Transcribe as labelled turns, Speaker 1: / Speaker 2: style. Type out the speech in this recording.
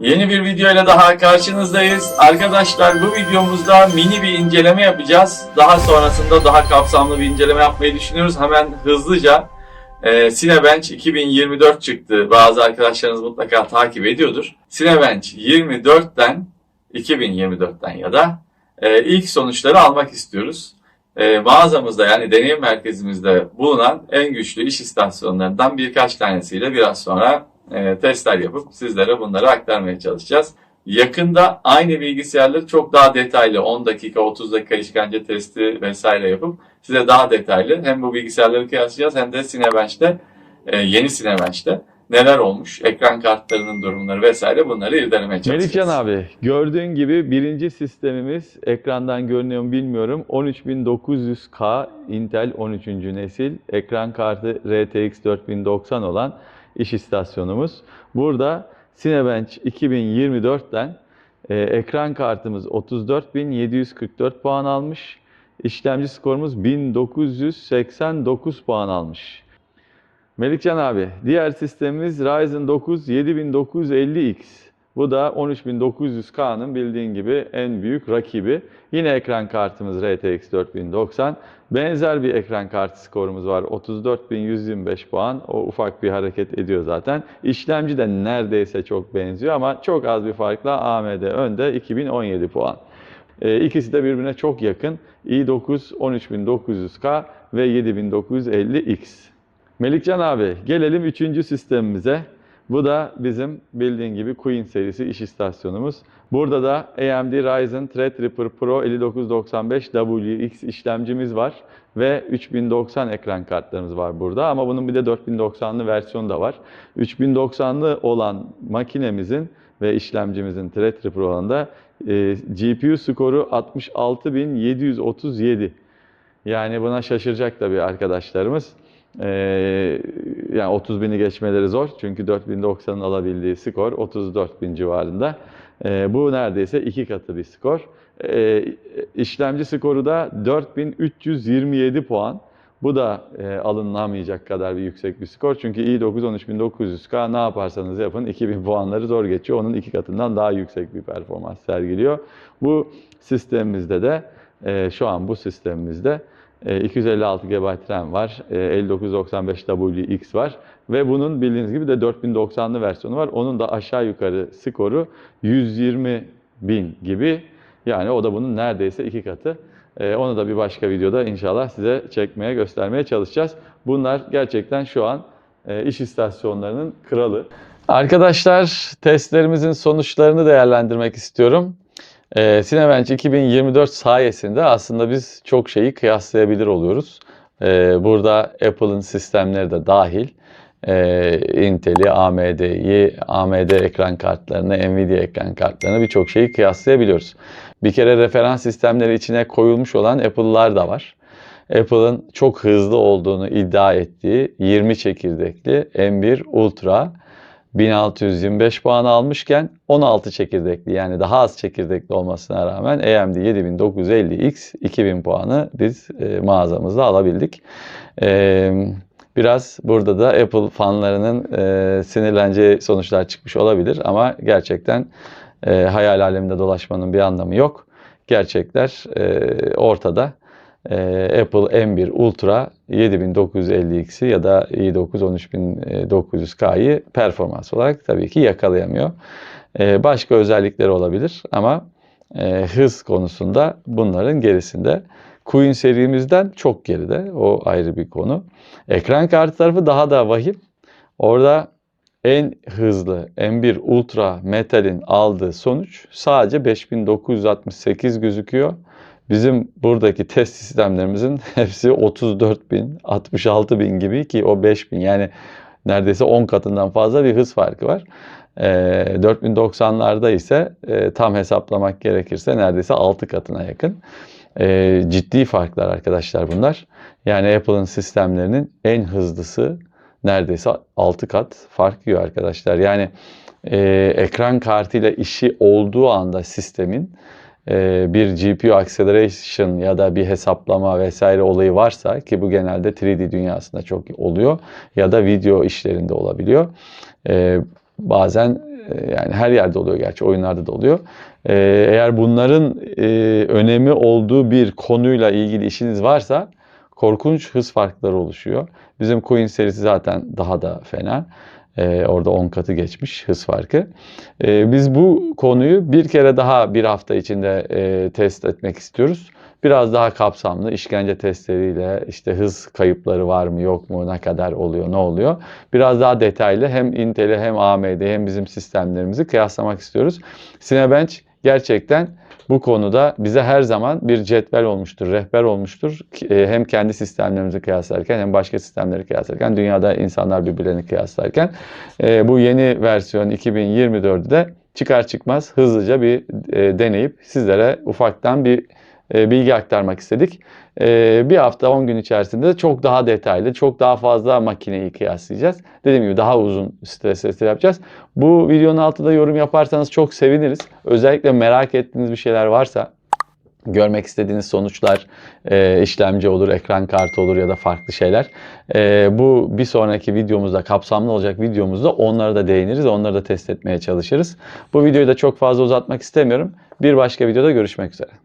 Speaker 1: Yeni bir videoyla daha karşınızdayız. Arkadaşlar bu videomuzda mini bir inceleme yapacağız. Daha sonrasında daha kapsamlı bir inceleme yapmayı düşünüyoruz. Hemen hızlıca e, Cinebench 2024 çıktı. Bazı arkadaşlarınız mutlaka takip ediyordur. Cinebench 24'ten 2024'ten ya da e, ilk sonuçları almak istiyoruz. E, mağazamızda yani deneyim merkezimizde bulunan en güçlü iş istasyonlarından birkaç tanesiyle biraz sonra e, testler yapıp sizlere bunları aktarmaya çalışacağız. Yakında aynı bilgisayarları çok daha detaylı 10 dakika 30 dakika işkence testi vesaire yapıp size daha detaylı hem bu bilgisayarları kıyaslayacağız hem de Cinebench'te e, yeni Cinebench'te neler olmuş, ekran kartlarının durumları vesaire bunları irdelemeye çalışacağız.
Speaker 2: Melihcan abi gördüğün gibi birinci sistemimiz ekrandan görünüyor mu bilmiyorum. 13900K Intel 13. nesil ekran kartı RTX 4090 olan iş istasyonumuz. Burada Cinebench 2024'ten e, ekran kartımız 34744 puan almış. İşlemci skorumuz 1989 puan almış. Melikcan abi, diğer sistemimiz Ryzen 9 7950X. Bu da 13900K'nın bildiğin gibi en büyük rakibi. Yine ekran kartımız RTX 4090. Benzer bir ekran kartı skorumuz var. 34125 puan. O ufak bir hareket ediyor zaten. İşlemci de neredeyse çok benziyor ama çok az bir farkla AMD önde 2017 puan. E, İkisi de birbirine çok yakın. i9 13900K ve 7950X. Melikcan abi gelelim üçüncü sistemimize. Bu da bizim bildiğin gibi Queen serisi iş istasyonumuz. Burada da AMD Ryzen Threadripper Pro 5995WX işlemcimiz var ve 3090 ekran kartlarımız var burada ama bunun bir de 4090'lı versiyonu da var. 3090'lı olan makinemizin ve işlemcimizin Threadripper olanında e, GPU skoru 66737. Yani buna şaşıracak tabii arkadaşlarımız. Ee, yani 30 bini geçmeleri zor. Çünkü 4090'ın alabildiği skor 34 bin civarında. Ee, bu neredeyse iki katı bir skor. Ee, işlemci skoru da 4327 puan. Bu da e, alınamayacak kadar bir yüksek bir skor. Çünkü i9 13900K ne yaparsanız yapın 2000 puanları zor geçiyor. Onun iki katından daha yüksek bir performans sergiliyor. Bu sistemimizde de e, şu an bu sistemimizde 256 GB RAM var, e, 5995WX var ve bunun bildiğiniz gibi de 4090'lı versiyonu var. Onun da aşağı yukarı skoru 120 bin gibi. Yani o da bunun neredeyse iki katı. E, onu da bir başka videoda inşallah size çekmeye, göstermeye çalışacağız. Bunlar gerçekten şu an e, iş istasyonlarının kralı. Arkadaşlar testlerimizin sonuçlarını değerlendirmek istiyorum. E, Cinebench 2024 sayesinde aslında biz çok şeyi kıyaslayabilir oluyoruz. E, burada Apple'ın sistemleri de dahil. E, Intel'i, AMD'yi, AMD ekran kartlarını, Nvidia ekran kartlarını birçok şeyi kıyaslayabiliyoruz. Bir kere referans sistemleri içine koyulmuş olan Apple'lar da var. Apple'ın çok hızlı olduğunu iddia ettiği 20 çekirdekli M1 Ultra 1625 puan almışken 16 çekirdekli yani daha az çekirdekli olmasına rağmen AMD 7950X 2000 puanı biz e, mağazamızda alabildik. E, biraz burada da Apple fanlarının e, sinirleneceği sonuçlar çıkmış olabilir ama gerçekten e, hayal aleminde dolaşmanın bir anlamı yok. Gerçekler e, ortada. E, Apple M1 Ultra 7950X'i ya da i9 13900K'yı performans olarak tabii ki yakalayamıyor. E, başka özellikleri olabilir ama e, hız konusunda bunların gerisinde. Queen serimizden çok geride. O ayrı bir konu. Ekran kartı tarafı daha da vahim. Orada en hızlı M1 Ultra Metal'in aldığı sonuç sadece 5968 gözüküyor. Bizim buradaki test sistemlerimizin hepsi 34 bin, 66 bin gibi ki o 5 bin yani neredeyse 10 katından fazla bir hız farkı var. E, 4090'larda ise e, tam hesaplamak gerekirse neredeyse 6 katına yakın. E, ciddi farklar arkadaşlar bunlar. Yani Apple'ın sistemlerinin en hızlısı neredeyse 6 kat fark yiyor arkadaşlar. Yani e, ekran kartıyla işi olduğu anda sistemin bir GPU acceleration ya da bir hesaplama vesaire olayı varsa ki bu genelde 3D dünyasında çok oluyor ya da video işlerinde olabiliyor. E, bazen e, yani her yerde oluyor gerçi oyunlarda da oluyor. E, eğer bunların e, önemi olduğu bir konuyla ilgili işiniz varsa korkunç hız farkları oluşuyor. Bizim Queen serisi zaten daha da fena. Ee, orada 10 katı geçmiş hız farkı. Ee, biz bu konuyu bir kere daha bir hafta içinde e, test etmek istiyoruz. Biraz daha kapsamlı işkence testleriyle işte hız kayıpları var mı yok mu ne kadar oluyor ne oluyor. Biraz daha detaylı hem Intel'i hem AMD hem bizim sistemlerimizi kıyaslamak istiyoruz. Cinebench gerçekten bu konuda bize her zaman bir cetvel olmuştur, rehber olmuştur. E, Hem kendi sistemlerimizi kıyaslarken hem başka sistemleri kıyaslarken, dünyada insanlar birbirlerini kıyaslarken e, bu yeni versiyon 2024'de de çıkar çıkmaz hızlıca bir e, deneyip sizlere ufaktan bir bilgi aktarmak istedik. E, bir hafta 10 gün içerisinde de çok daha detaylı, çok daha fazla makineyi kıyaslayacağız. Dediğim gibi daha uzun stres testi yapacağız. Bu videonun altında yorum yaparsanız çok seviniriz. Özellikle merak ettiğiniz bir şeyler varsa görmek istediğiniz sonuçlar e, işlemci olur, ekran kartı olur ya da farklı şeyler. E, bu bir sonraki videomuzda kapsamlı olacak videomuzda onlara da değiniriz, onları da test etmeye çalışırız. Bu videoyu da çok fazla uzatmak istemiyorum. Bir başka videoda görüşmek üzere.